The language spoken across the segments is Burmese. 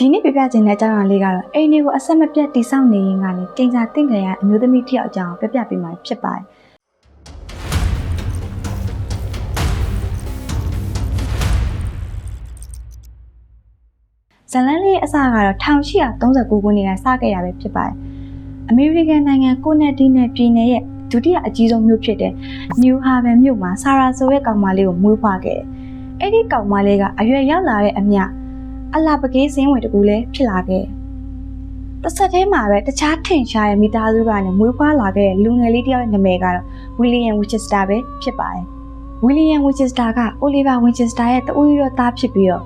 ဒီနေ့ပြပြချင်တဲ့အကြောင်းအရာလေးကတော့အိမ်တွေကိုအဆက်မပြတ်တိစောက်နေရင်ကနေတင်စာတင့်ကြရအမျိုးသမီးတစ်ယောက်အကြောင်းပြပြပေးမှာဖြစ်ပါတယ်ဇလန်လေးအစကတော့1839ခုနှစ်ကစခဲ့ရပဲဖြစ်ပါတယ်အမေရိကန်နိုင်ငံကိုနက်ဒီနယ်ပြည်နယ်ရဲ့ဒုတိယအကြီးဆုံးမြို့ဖြစ်တဲ့ New Haven မြို့မှာဆာရာဆိုတဲ့ကောင်မလေးကိုမွေးဖွားခဲ့တယ်။အဲ့ဒီကောင်မလေးကအရွယ်ရောက်လာတဲ့အမျှ အလာပကေးစင်းဝင်တကူလည်းဖြစ်လာခဲ့တယ်။တစ်ဆက်တည်းမှာပဲတခြားထင်ရှားတဲ့မိသားစုကနေမွေးဖွားလာခဲ့တဲ့လူငယ်လေးတစ်ယောက်ရဲ့နာမည်ကတော့ William Winchester ပဲဖြစ်ပါတယ်။ William Winchester က Oliver Winchester ရဲ့တဦးရောသားဖြစ်ပြီးတော့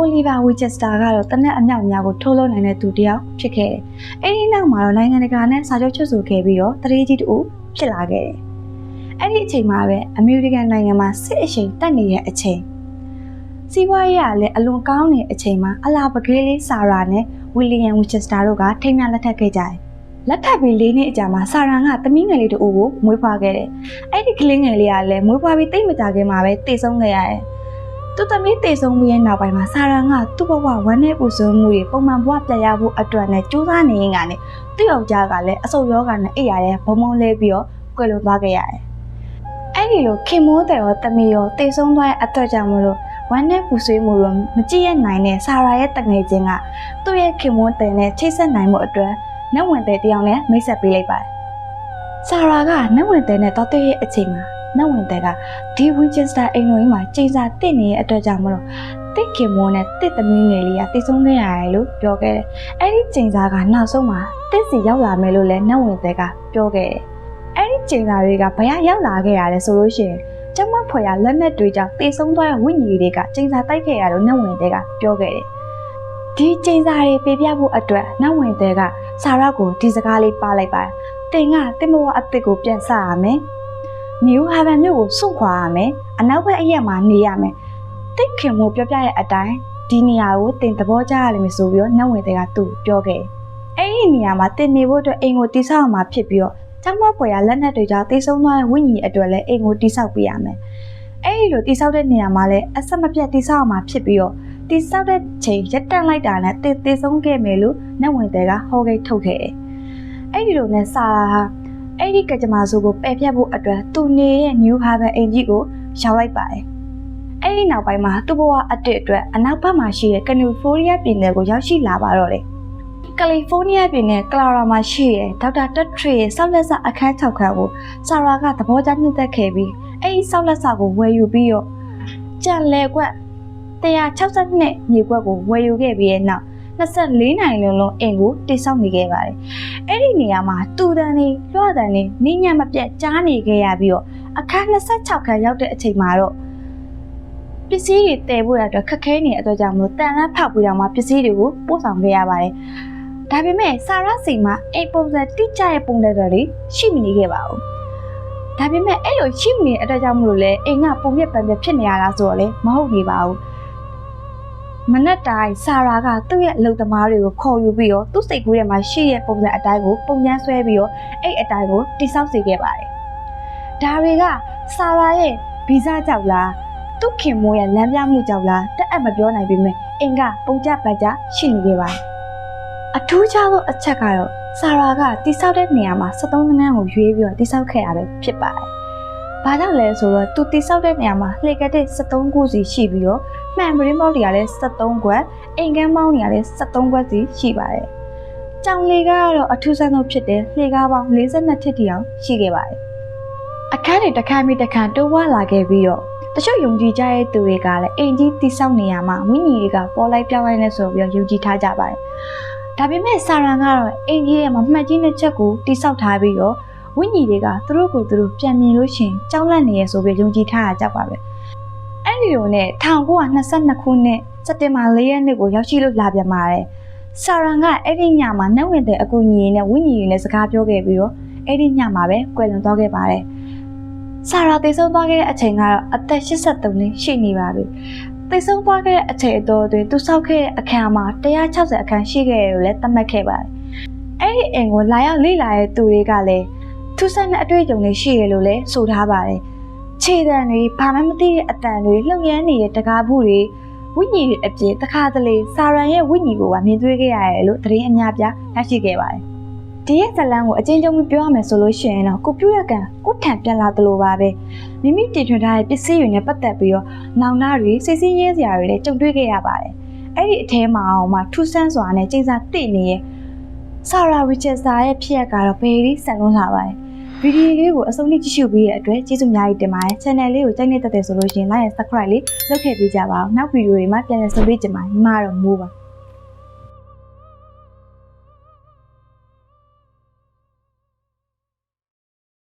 Oliver Winchester ကတော့တနက်အမြောက်များကိုထိုးလုံးနိုင်တဲ့သူတစ်ယောက်ဖြစ်ခဲ့တယ်။အဲဒီနောက်မှာတော့နိုင်ငံတကာနဲ့စာချုပ်ချုပ်ဆိုခဲ့ပြီးတော့တရေကြီးတူဖြစ်လာခဲ့တယ်။အဲ့ဒီအချိန်မှာပဲအမေရိကန်နိုင်ငံမှာစစ်အချိန်တက်နေတဲ့အချိန် စီးပွားရေးကလည်းအလွန်ကောင်းနေတဲ့အချိန်မှာအလာပကေးလေးဆာရာနဲ့ဝီလီယံဝီချက်စတာတို့ကထိမ်းမြလက်ထပ်ခဲ့ကြတယ်။လက်ထပ်ပြီး၄နှစ်အကြာမှာဆာရာကသမီးငယ်လေးတူကိုမွေးဖွားခဲ့တယ်။အဲ့ဒီကလေးငယ်လေးကလည်းမွေးဖွားပြီးတိတ်မကြခင်မှာပဲတည်ဆုံးခဲ့ရတယ်။သူ့သမီးတည်ဆုံးပြီးရဲ့နောက်ပိုင်းမှာဆာရာကသူ့ဘဝဝမ်းနဲ့ပူဆွေးမှုတွေပုံမှန်ဘဝပြရဖို့အတွက်နဲ့ကြိုးစားနေရင်ကလည်းသူ့ယောက်ျားကလည်းအဆုတ်ယောဂနဲ့အိပ်ရတဲ့ဘုံဘုံလေးပြီးတော့ကွယ်လွန်သွားခဲ့ရတယ်။အဲ့ဒီလိုခင်မိုးတယ်ရောတမီရောတိတ်ဆုံးသွားတဲ့အတွက်ကြောင့်မလို့ ဝမ်းနဲ့ပူဆွေးမှုရောမကြည့်ရနိုင်တဲ့ဆာရာရဲ့တငယ်ချင်းကသူ့ရဲ့ခင်မိုးတယ်နဲ့ချိတ်ဆက်နိုင်မှုအတွက်နတ်ဝင်တဲ့တယောက်နဲ့မိတ်ဆက်ပေးလိုက်ပါတယ်။ဆာရာကနတ်ဝင်တဲ့နဲ့တော့တဲ့ရဲ့အချိန်မှာနတ်ဝင်တဲ့ကဒီဝင်းချင်စတာအိမ်တော်ကြီးမှာချိန်စာတင့်နေတဲ့အတွက်ကြောင့်မလို့တစ်ခင်မိုးနဲ့တစ်သမီးငယ်လေးကတိတ်ဆုံးခဲ့ရတယ်လို့ပြောခဲ့တယ်။အဲ့ဒီချိန်စာကနောက်ဆုံးမှာတစ်စီရောက်လာမယ်လို့လည်းနတ်ဝင်တဲ့ကပြောခဲ့တယ်။အဲ့ဒီချိန်စာတွေကဘယ်ရောက်လာခဲ့ရလဲဆိုလို့ရှိရင် ကျမဖွယ်ရလက်နက်တွေကြောင့်တေဆုံးသွားတဲ့ဝိညာဉ်တွေကချိန်စာတိုက်ခဲ့ရလို့နတ်ဝင်တဲ့ကပြောခဲ့တယ်။ဒီချိန်စာတွေပေးပြဖို့အတွက်နတ်ဝင်တဲ့ကစာရောက်ကိုဒီစကားလေးပါလိုက်ပါတယ်။တင်ကတင်မဝအစ်စ်ကိုပြန်ဆက်ရမယ်။ New Haven မြို့ကိုစွန့်ခွာရမယ်။အနောက်ဘက်အရက်မှာနေရမယ်။တိတ်ခင်မို့ပြောပြရဲ့အတိုင်းဒီနေရာကိုတင်သဘောကျရလိမ့်မယ်ဆိုပြီးတော့နတ်ဝင်တဲ့ကသူ့ပြောခဲ့တယ်။အဲ့ဒီနေရာမှာတင်နေဖို့အတွက်အိမ်ကိုတိဆောက်အောင်မှာဖြစ်ပြီးတော့ ကျောင်းမဖွယ်ရလက်နက်တွေကြောင့်တိတ်ဆုံးသွားတဲ့ဝိညာဉ်အတွက်လည်းအိမ်ကိုတိဆောက်ပေးရမယ်။အဲ့ဒီလိုတိဆောက်တဲ့နေရာမှာလည်းအဆက်မပြတ်တိဆောက်အောင်မှာဖြစ်ပြီးတော့တိဆောက်တဲ့ချိန်ရက်တန့်လိုက်တာနဲ့တိတိဆုံးခဲ့မယ်လို့နတ်ဝင်တဲ့ကဟောကိတ်ထုတ်ခဲ့တယ်။အဲ့ဒီလိုနဲ့စာဟာအဲ့ဒီကကြမ္မာစုကိုပယ်ဖြတ်ဖို့အတွက်သူနေရဲ့ New Haven အိမ်ကြီးကိုရောက်လိုက်ပါတယ်။အဲ့ဒီနောက်ပိုင်းမှာသူ့ဘဝအတစ်အတွက်အနောက်ဘက်မှာရှိတဲ့ကယ်လီဖိုးနီးယားပြည်နယ်ကိုရောက်ရှိလာပါတော့တယ်။ ကယ်လီဖိုးနီးယားပြည်နယ်ကလာရာမှာရှိတဲ့ဒေါက်တာတက်ထရီရဲ့ဆောက်လက်စအခန်း6ခန်းကိုဆာရာကသဘောကျညှိသက်ခဲ့ပြီးအဲ့ဒီဆောက်လက်စကိုဝယ်ယူပြီးတော့ကြံလဲကွက်162မြေကွက်ကိုဝယ်ယူခဲ့ပြီးတဲ့နောက်24နိုင်လုံးလုံးအိမ်ကိုတိစောက်နေခဲ့ပါတယ်။အဲ့ဒီနေရာမှာတူတန်နေလွှတ်တန်နေနင်းညံမပြတ်ကြားနေခဲ့ရပြီးတော့အခန်း26ခန်းရောက်တဲ့အချိန်မှာတော့ပစ္စည်းတွေတည်ဖို့ရအတွက်ခက်ခဲနေတဲ့အတွက်ကြောင့်မလို့တန်လန်းဖောက်ပြီးတော့မှပစ္စည်းတွေကိုပို့ဆောင်ခဲ့ရပါတယ်။ ဒါပေမဲ့စာရစီမှာအိမ်ပုံစံတိကျတဲ့ပုံစံတွေရှိမနေခဲ့ပါဘူး။ဒါပေမဲ့အဲ့လိုရှိမနေတဲ့အတွက်ကြောင့်မလို့လေအိမ်ကပုံမြက်ပန်ပြဖြစ်နေရတာဆိုတော့လေမဟုတ်နေပါဘူး။မနက်တိုင်းဆာရာကသူ့ရဲ့အလုပ်သမားတွေကိုခေါ်ယူပြီးတော့သူ့စိတ်ကူးထဲမှာရှိတဲ့ပုံစံအတိုင်းကိုပုံညမ်းဆွဲပြီးတော့အဲ့အတိုင်းကိုတိဆောက်စေခဲ့ပါတယ်။ဒါတွေကဆာရာရဲ့ဗီဇကြောက်လားသူ့ခင်မိုးရဲ့လမ်းပြမှုကြောင့်လားတက်အပ်မပြောနိုင်ပေမဲ့အင်ကပုံကြပတ်ကြရှိနေခဲ့ပါတယ်။ အထူးခြားသောအချက်ကတော့ဆာရာကတိဆောက်တဲ့နေရာမှာ73ခန်းကိုရွေးပြီးတော့တိဆောက်ခဲ့ရပဲဖြစ်ပါတယ်။ဘာကြောင့်လဲဆိုတော့သူတိဆောက်တဲ့နေရာမှာလှေကတဲ့73ခုစီရှိပြီးတော့မှန်ပရင်းပေါက်တွေကလည်း73ခွက်အိမ်ကန်းပေါင်းတွေကလည်း73ခွက်စီရှိပါတယ်။ကြောင်လေကတော့အထူးဆန်းဆုံးဖြစ်တဲ့လှေကားပေါင်း42ထစ်တီအောင်ရှိခဲ့ပါတယ်။အခန်းတွေတစ်ခါပြီးတစ်ခါတိုးဝလာခဲ့ပြီးတော့တချို့ယုံကြည်ကြတဲ့သူတွေကလည်းအိမ်ကြီးတိဆောက်နေရမှာဝိညာဉ်တွေကပေါ်လိုက်ပြောင်းလိုက်နေဆိုပြီးတော့ယုံကြည်ထားကြပါတယ်။ ဒါပေမဲ့ဆာရန်ကတော့အိမ်ကြီးရဲ့မှာမှတ်ကြီးတဲ့ချက်ကိုတိဆောက်ထားပြီးတော့ဝိညာဉ်တွေကသူတို့ကိုသူတို့ပြန်မြင်လို့ရှရင်ကြောက်လန့်နေရဆိုပြီးယုံကြည်ထားကြပါပဲ။အဲ့ဒီလိုနဲ့1922ခုနှစ်စက်တင်ဘာ4ရက်နေ့ကိုရောက်ရှိလို့လာပြန်ပါတယ်။ဆာရန်ကအဲ့ဒီညမှာနှက်ဝင်တဲ့အကူညီနဲ့ဝိညာဉ်တွေနဲ့စကားပြောခဲ့ပြီးတော့အဲ့ဒီညမှာပဲကွယ်လွန်သွားခဲ့ပါတယ်။ဆာရာတည်ဆုံးသွားခဲ့တဲ့အချိန်ကတော့အသက်83နှစ်ရှိနေပါပြီ။ တည်ဆုံးသွားခဲ့တဲ့အချိန်အတော်အတွင်းသူဆောက်ခဲ့တဲ့အခန်းမှာ160အခန်းရှိခဲ့တယ်လို့လည်းသတ်မှတ်ခဲ့ပါတယ်။အဲ့ဒီအိမ်ကိုလာရောက်လေ့လာတဲ့သူတွေကလည်းထူးဆန်းတဲ့အတွေ့အကြုံတွေရှိတယ်လို့လည်းဆိုထားပါတယ်။ခြေတံတွေဘာမှမသိတဲ့အတန်တွေလှုပ်ရမ်းနေတဲ့တကားဘူးတွေဝိညာဉ်တွေအပြင်တစ်ခါတလေစာရန်ရဲ့ဝိညာဉ်ကိုပါမြင်တွေ့ခဲ့ရတယ်လို့သတင်းအများပြားရရှိခဲ့ပါတယ် ဒီရဲ့ဇတ်လန်းကိုအချင်းချင်းပြောရမယ်ဆိုလို့ရှိရင်တော့ကိုပြရကန်ကိုထံပြန်လာသလိုပါပဲမိမိတည်ထွင်ထားတဲ့ပစ္စည်းတွေနဲ့ပတ်သက်ပြီးတော့နောင်နာတွေစိတ်ဆင်းရဲစရာတွေလည်းကြုံတွေ့ခဲ့ရပါတယ်အဲ့ဒီအထဲမှာအောင်မှထူးဆန်းစွာနဲ့ကျိန်းစာတိနေရဲ့ဆာရာရီချက်စာရဲ့ဖြစ်ရပ်ကတော့ဘယ်ဒီဆန်လွန်းလာပါတယ်ဗီဒီယိုလေးကိုအဆုံးထိကြည့်ရှုပြီးတဲ့အတွက်ကျေးဇူးအများကြီးတင်ပါတယ် channel လေးကိုကြိုက်နေတတ်တယ်ဆိုလို့ရှိရင် like and subscribe လေးလုပ်ခဲ့ပေးကြပါဦးနောက်ဗီဒီယိုတွေမှာပြန်လည်ဆုံတွေ့ကြပါမယ်ညီမတော့မိုးပါ